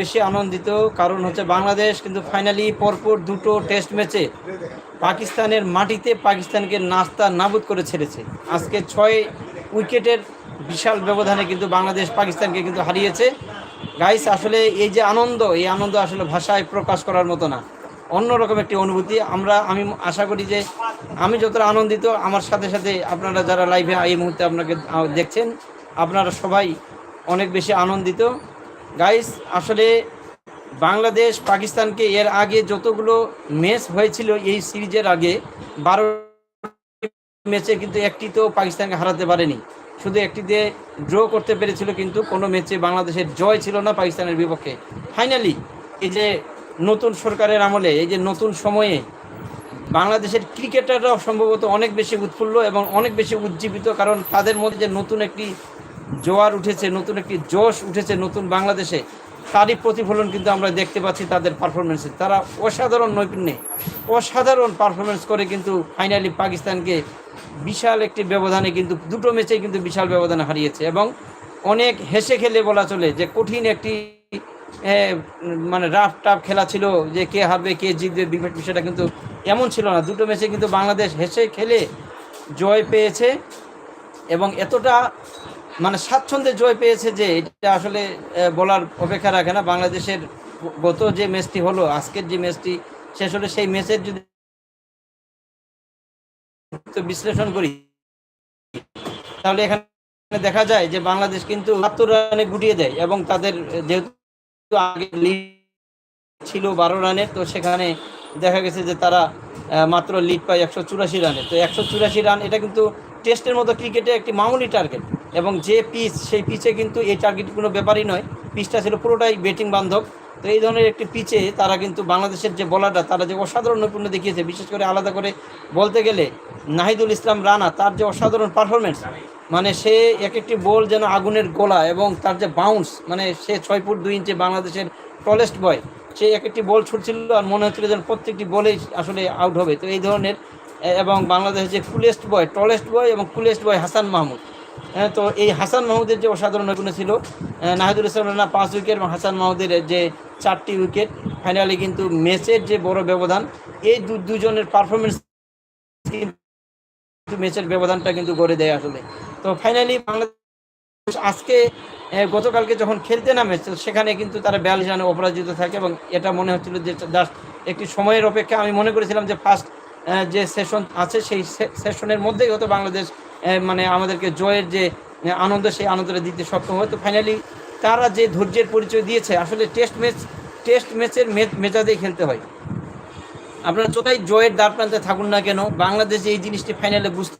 বেশি আনন্দিত, কারণ হচ্ছে বাংলাদেশ কিন্তু ফাইনালি পরপর দুটো টেস্ট ম্যাচে পাকিস্তানের মাটিতে পাকিস্তানকে নাস্তা নাবুদ করে ছেড়েছে। আজকে ছয় উইকেটের বিশাল ব্যবধানে কিন্তু বাংলাদেশ পাকিস্তানকে কিন্তু হারিয়েছে। গাইস আসলে এই যে আনন্দ, এই আনন্দ আসলে ভাষায় প্রকাশ করার মতো না। অন্যরকম একটি অনুভূতি। আমরা, আমি আশা করি যে আমি যতটা আনন্দিত, আমার সাথে সাথে আপনারা যারা লাইভে এই মুহূর্তে আপনাকে দেখছেন, আপনারা সবাই অনেক বেশি আনন্দিত। গাইস আসলে বাংলাদেশ, পাকিস্তানকে এর আগে যতগুলো ম্যাচ হয়েছিল এই সিরিজের আগে, বারো ম্যাচে কিন্তু একটি তো পাকিস্তানকে হারাতে পারেনি। শুধু একটিতে ড্র করতে পেরেছিল কিন্তু কোনো ম্যাচে বাংলাদেশের জয় ছিল না পাকিস্তানের বিপক্ষে। ফাইনালি এই যে নতুন সরকারের আমলে, এই যে নতুন সময়ে বাংলাদেশের ক্রিকেটাররাও সম্ভবত অনেক বেশি উৎফুল্ল এবং অনেক বেশি উজ্জীবিত, কারণ তাদের মধ্যে যে নতুন একটি জোয়ার উঠেছে, নতুন একটি জোশ উঠেছে নতুন বাংলাদেশে। তারই প্রতিফলন কিন্তু আমরা দেখতে পাচ্ছি তাদের পারফরমেন্সে তারা অসাধারণ নৈপুণ্যে, অসাধারণ পারফরমেন্স করে কিন্তু ফাইনালি পাকিস্তানকে বিশাল একটি ব্যবধানে কিন্তু, দুটো ম্যাচে কিন্তু বিশাল ব্যবধানে হারিয়েছে এবং অনেক হেসে খেলে বলা চলে যে কঠিন একটি মানে রাফ টাফ খেলা ছিল যে কে হারবে, কে জিতবে বিষয়টা কিন্তু এমন ছিল না। দুটো ম্যাচে কিন্তু বাংলাদেশ হেসে খেলে জয় পেয়েছে এবং এতটা মানে স্বাচ্ছন্দ্যে জয় পেয়েছে যে এটা আসলে বলার অপেক্ষা রাখে না। বাংলাদেশের গত যে ম্যাচটি হলো, আজকের যে ম্যাচটি শেষ হলে, সেই ম্যাচের যদি বিশ্লেষণ করি, তাহলে এখানে দেখা যায় যে বাংলাদেশ কিন্তু বাহাত্তর রানে গুটিয়ে দেয় এবং তাদের যেহেতু আগে লিড ছিল বারো রানের, তো সেখানে দেখা গেছে যে তারা মাত্র লিড পায় একশো চুরাশি রানে। তো একশো চুরাশি রান, এটা কিন্তু টেস্টের মতো ক্রিকেটে একটি মামুলি টার্গেট এবং যে পিচ, সেই পিচে কিন্তু এই টার্গেট কোনো ব্যাপারই নয়। পিচটা ছিল পুরোটাই ব্যাটিং বান্ধব। তো এই ধরনের একটি পিচে তারা কিন্তু বাংলাদেশের যে বলাররা তারা যে অসাধারণ নৈপুণ্য দেখিয়েছে, বিশেষ করে আলাদা করে বলতে গেলে নাহিদুল ইসলাম রানা, তার যে অসাধারণ পারফরমেন্স মানে সে এক একটি বল যেন আগুনের গোলা এবং তার যে বাউন্স মানে সে ছয় ফুট দুই ইঞ্চি বাংলাদেশের টলেস্ট বয় সে এক একটি বল ছুটছিল আর মনে হচ্ছিল যেন প্রত্যেকটি বলেই আসলে আউট হবে। তো এই ধরনের এবং বাংলাদেশের যে কুলেস্ট বয় টলেস্ট বয় এবং কুলেস্ট বয় হাসান মাহমুদ। তো এই হাসান মাহমুদের যে অসাধারণ নৈপুণ্য ছিল নাহিদুল ইসলাম রানা পাঁচ উইকেট এবং হাসান মাহমুদের যে চারটি উইকেট ফাইনালি কিন্তু ম্যাচের যে বড় ব্যবধান, এই দু দুজনের পারফরমেন্স কিন্তু ম্যাচের ব্যবধানটা কিন্তু করে দেয় আসলে। তো ফাইনালি বাংলাদেশ আজকে গতকালকে যখন খেলতে নামে সেখানে কিন্তু তারা বিয়াল্লিশ রানে অপরাজিত থাকে এবং এটা মনে হচ্ছিল যে জাস্ট একটি সময়ের অপেক্ষা। আমি মনে করেছিলাম যে ফার্স্ট যে সেশন আছে, সেই সেশনের মধ্যেই হয়তো বাংলাদেশ মানে আমাদেরকে জয়ের যে আনন্দ, সেই আনন্দটা দিতে সক্ষম হয়। তো ফাইনালি তারা যে ধৈর্যের পরিচয় দিয়েছে, আসলে টেস্ট ম্যাচ টেস্ট ম্যাচের মেজাজেই খেলতে হয়। আপনারা যতই জয়ের দ্বার প্রান্তে থাকুন না কেন, বাংলাদেশ এই জিনিসটি ফাইনালে বুঝতে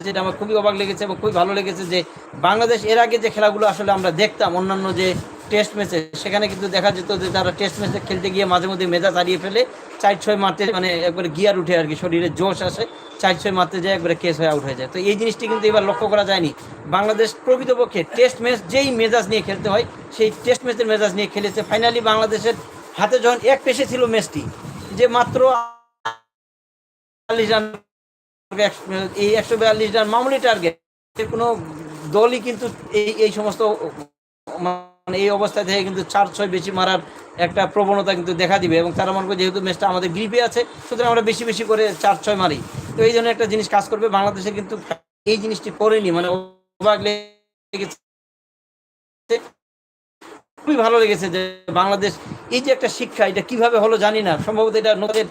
যেটা আমার খুবই অবাক লেগেছে এবং খুবই ভালো লেগেছে যে বাংলাদেশ এর আগে যে খেলাগুলো আসলে আমরা দেখতাম, অন্যান্য যে টেস্ট ম্যাচে সেখানে কিন্তু দেখা যেত যে তারা টেস্ট ম্যাচে খেলতে গিয়ে মাঝে মধ্যে মেজাজ হারিয়ে ফেলে, চার ছয় মারতে মানে একবারে গিয়ার উঠে আর কি, শরীরে জোশ আসে, চার ছয় মারতে যায়, একবারে কেস হয়ে আউট হয়ে যায়। তো এই জিনিসটি কিন্তু এবার লক্ষ্য করা যায়নি। বাংলাদেশ প্রকৃতপক্ষে টেস্ট ম্যাচ যেই মেজাজ নিয়ে খেলতে হয়, সেই টেস্ট ম্যাচের মেজাজ নিয়ে খেলেছে। ফাইনালি বাংলাদেশের হাতে যখন এক পেশে ছিল ম্যাচটি যে মাত্র এই একশো বিয়াল্লিশ রান মামুলি টার্গেট কোনো দলই কিন্তু এই এই সমস্ত মানে এই অবস্থা থেকে কিন্তু চার ছয় বেশি মারার একটা প্রবণতা কিন্তু দেখা দিবে এবং তারা মনে করে যেহেতু ম্যাচটা আমাদের গ্রিপে আছে, সুতরাং আমরা বেশি বেশি করে চার ছয় মারি। তো এই ধরনের একটা জিনিস কাজ করবে, বাংলাদেশে কিন্তু এই জিনিসটি করেনি মানে খুবই ভালো লেগেছে যে বাংলাদেশ এই যে একটা শিক্ষা, এটা কীভাবে হলো জানি না, সম্ভবত এটা নতুন